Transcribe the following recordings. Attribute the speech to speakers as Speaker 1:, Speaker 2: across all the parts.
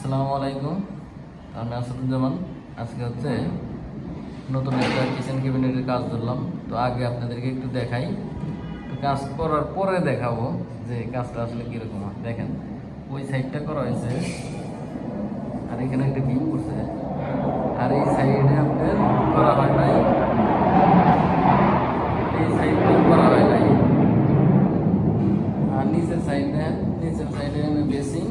Speaker 1: আসসালামু আলাইকুম। আমি আসাদুজ্জামান। আজকে হচ্ছে নতুন একটা কিচেন ক্যাবিনেটের কাজ ধরলাম। তো আগে আপনাদেরকে একটু দেখাই। তো কাজ করার পরে দেখাবো যে কাজটা আসলে কীরকম। দেখেন, ওই সাইডটা করা হয়েছে। আর এখানে একটা বিম করছে। আর এই সাইডে আপনার করা হয় নাই এই সাইডটা করা হয় নাই আর নিচের সাইডে নিচের সাইডে বেসিং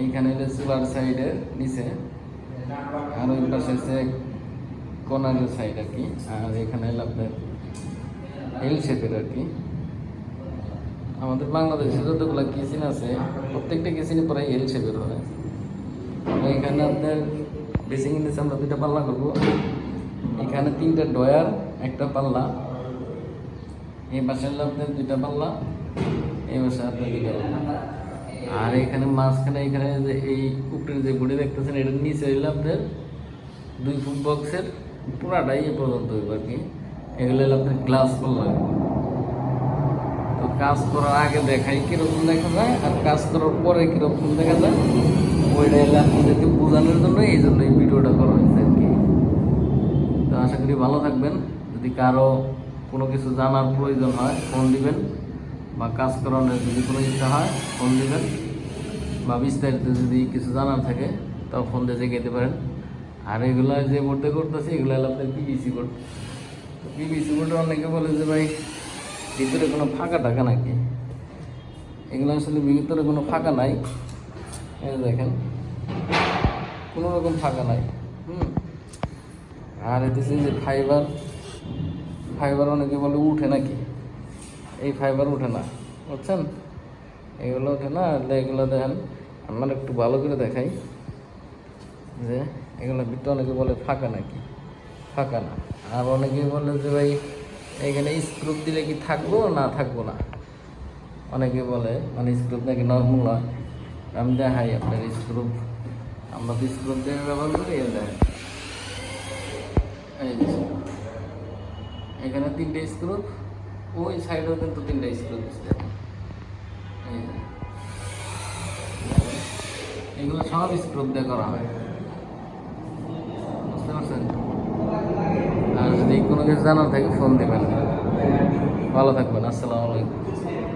Speaker 1: এইখানে হলো চুলার সাইডের নিচে। আর ওই পাশে হচ্ছে কর্নারের সাইড আর কি। আর এখানে হলো আপনার এল শেপের আর কি। আমাদের বাংলাদেশে যতগুলো কিচেন আছে, প্রত্যেকটা কিচেনে প্রায় এল শেপের হয়। এখানে আপনার বেসিং নিচে আমরা দুইটা পাল্লা করব। এখানে তিনটা ডয়ার একটা পাল্লা। এই পাশে হলো আপনার দুইটা পাল্লা, এই পাশে আপনার দুইটা পাল্লা। আর এখানে মাঝখানে এখানে যে এই উপরের যে গুড়ি দেখতেছেন এটার নিচে হইল আপনার দুই ফুট বক্সের পুরাটাই এ পর্যন্ত হইব আর কি। এগুলো হলো আপনার গ্লাস পাল্লা তো কাজ করার আগে দেখাই কীরকম দেখা যায় আর কাজ করার পরে কীরকম দেখা যায়। ওইটা এলে আপনাদেরকে বোঝানোর জন্য এই জন্য এই ভিডিওটা করা হয়েছে আর কি। তো আশা করি ভালো থাকবেন। যদি কারও কোনো কিছু জানার প্রয়োজন হয় ফোন দিবেন। বা কাজ করানোর যদি কোনো ইচ্ছা হয় ফোন দিবেন। বা বিস্তারিত যদি কিছু জানার থাকে তাও ফোন দিয়ে যেতে পারেন। আর এগুলো যে বোর্ডে করতেছে, এগুলো হলো আপনার পিভিসি বোর্ড পিভিসি বোর্ডে অনেকে বলে যে, ভাই, ভিতরে কোনো ফাঁকা টাকা নাকি? এগুলো আসলে ভিতরে কোনো ফাঁকা নাই। এই দেখেন, কোনো রকম ফাঁকা নাই। হুম। আর এতে যে ফাইবার ফাইবার অনেকে বলে উঠে নাকি? এই ফাইবার উঠে না, বুঝছেন? এগুলো ওঠে না এগুলো দেখেন, আমার একটু ভালো করে দেখাই, যে এগুলো ভিতরে অনেকে বলে ফাঁকা নাকি? ফাঁকা না। আর অনেকে বলে যে ভাই, এখানে স্ক্রুপ দিলে কি থাকব না থাকব না? অনেকে বলে মানে স্ক্রুপ নাকি নর্মাল হয় আমি দেখাই আপনার স্ক্রুপ আমরা তো স্ক্রুপ দিয়ে ব্যবহার করি দেখেন। এই এখানে তিনটে স্ক্রু ওই সাইডেও কিন্তু তিনটা স্ক্রু দিচ্ছে এগুলো সব স্ক্রু দিয়ে করা হয়। বুঝতে পারছেন? আর যদি কোনো কিছু জানার থাকে ফোন দেবেন। ভালো থাকবেন। আসসালামু আলাইকুম।